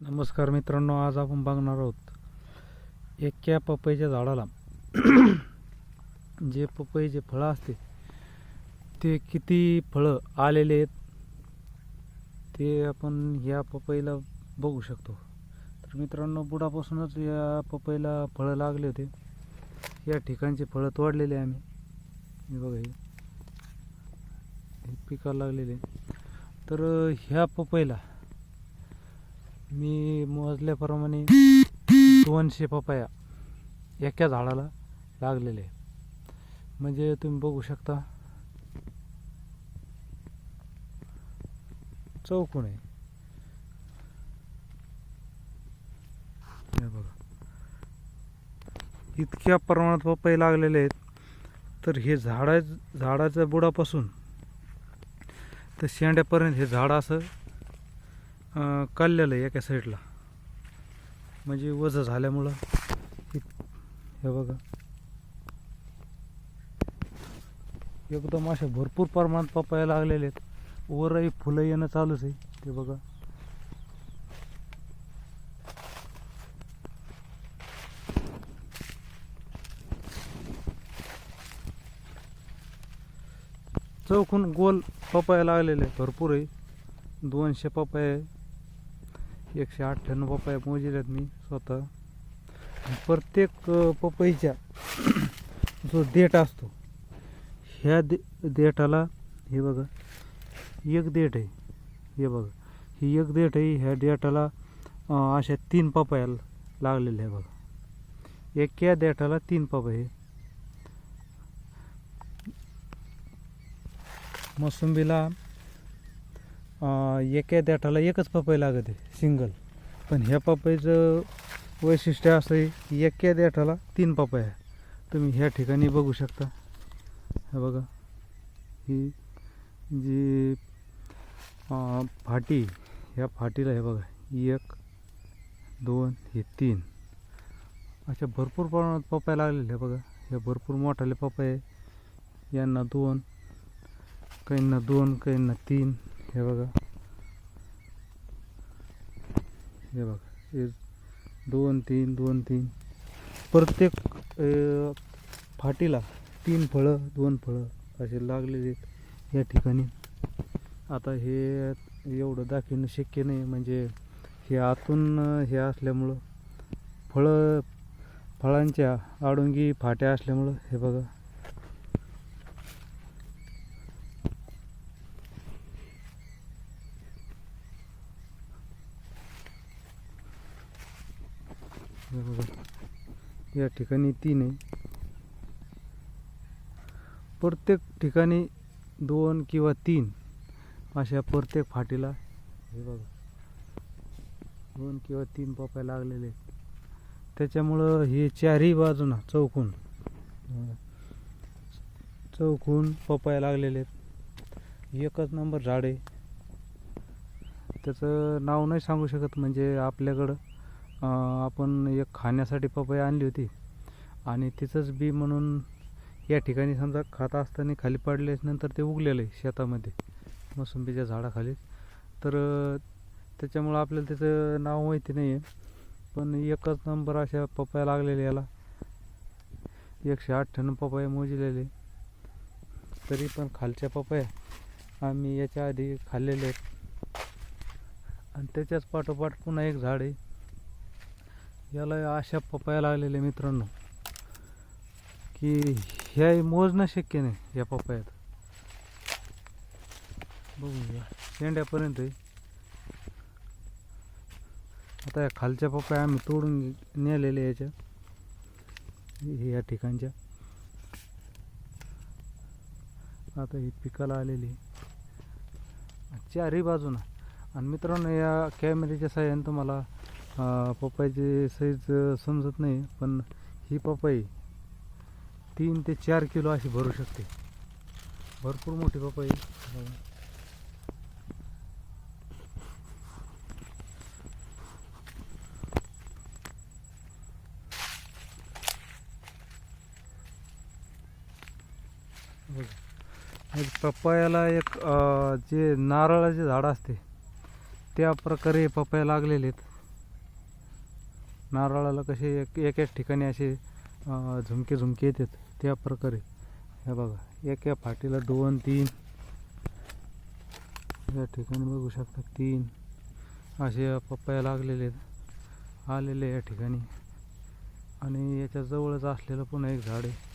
नमस्कार मित्रांनो आज आपण बघणार आहोत एक्या पपईच्या झाडाला. जे पपईचे फळं असते ते किती फळं आलेले आहेत ते आपण या पपईला बघू शकतो. तर मित्रांनो बुडापासूनच या पपईला फळं लागले होते. या ठिकाणचे फळं तोडलेले आहे आम्ही. हे बघा हे पिकाला लागलेले. तर ह्या पपईला मी मोजल्याप्रमाणे दोनशे पपाया एका झाडाला लागलेले. आहे. म्हणजे तुम्ही बघू शकता. चौकून आहे. बघा. इतक्या प्रमाणात पपई लागलेले आहेत. तर हे झाडा झाडाच्या बुडापासून तर शेंड्यापर्यंत हे झाड असं काढलेलं आहे एका साईडला म्हणजे वजं झाल्यामुळं हे बघा. एकदम असे भरपूर प्रमाणात पपाया लागलेले आहेत. वरही फुलं येणं चालूच आहे ते बघा. चौकून गोल पपाया लागलेले आहेत भरपूर आहे. दोनशे पपाया आहे. एकशे अठ्ठ्याण्णव पपया मोजल्यात मी स्वतः. प्रत्येक पपईच्या जो देठ असतो ह्या दे देठाला हे बघा एक देठ आहे. हे बघा ही एक देठ आहे ह्या देठाला अशा तीन पपया लागलेल्या आहे बघा. एका देठाला तीन पपई मोसंबीला एका देठाला एकच पपई लागते सिंगल पण ह्या पपईचं वैशिष्ट्य असं आहे की एका देठाला तीन पपई आहे. तुम्ही ह्या ठिकाणी बघू शकता. हे बघा. ही जी फाटी ह्या फाटीला हे बघा. एक दोन हे तीन. अशा भरपूर प्रमाणात पपया लागलेल्या आहे बघा. ह्या भरपूर मोठाले पपया आहे. यांना दोन काहींना दोन काहींना तीन. हे बघा. हे बघा. हे दोन तीन दोन तीन. प्रत्येक फाटीला तीन फळं दोन फळं असे लागलेले आहेत या ठिकाणी. आता हे एवढं दाखवणं शक्य नाही म्हणजे हे आतून हे असल्यामुळं फळं फळांच्या आडुंगी फाट्या असल्यामुळं हे बघा. हे बघा या ठिकाणी तीन आहे. प्रत्येक ठिकाणी दोन किंवा तीन अशा प्रत्येक फाटीला हे बघा. दोन किंवा तीन पपाय लागलेले आहेत. त्याच्यामुळं हे चारही बाजूना चौकून. चौकून पपाया लागलेले आहेत. एकच नंबर झाड आहे. त्याचं नाव नाही सांगू शकत म्हणजे आपल्याकडं. आपण एक खाण्यासाठी पपई आणली होती. आणि तिचंच बी म्हणून या ठिकाणी समजा खात असताना खाली पडले नंतर ते उगलेलं आहे शेतामध्ये मोसंबीच्या झाडाखाली. तर त्याच्यामुळं आपल्याला त्याचं नाव माहिती नाही आहे पण एकच नंबर अशा पपया लागलेल्या याला. एकशे अठ्ठ्याण्णव पपया मोजलेले. तरी पण खालच्या पपया आम्ही याच्या आधी खाल्लेले आहेत. आणि त्याच्याच पाठोपाठ पुन्हा एक झाड आहे. याला अशा पपाया लागलेल्या मित्रांनो की ह्या मोजणं शक्य नाही या पपायात बघूया शेंड्यापर्यंत आहे. आता या खालच्या पपाया आम्ही तोडून नेलेल्या याच्या हे या ठिकाणच्या. आता ही पिकाला आलेली. आहे. चारही बाजूनं. आणि मित्रांनो या कॅमेऱ्याच्या साह्याने तुम्हाला पपईची साईज समजत नाही पण ही पपई तीन ते चार किलो अशी भरू शकते. भरपूर मोठी पपई आहे. एक पपयाला एक जे नारळाचे झाड असते त्या प्रकारे पपया लागलेले आहेत. नारळाला कसे एक एकाच ठिकाणी असे झुमके झुमके येतात. त्या प्रकारे. हे बघा एका फाटीला दोन तीन. या ठिकाणी बघू शकता तीन. असे पप्पाया लागलेले आहेत. आलेले या ठिकाणी. आणि याच्या जवळच असलेलं पुन्हा एक झाड आहे.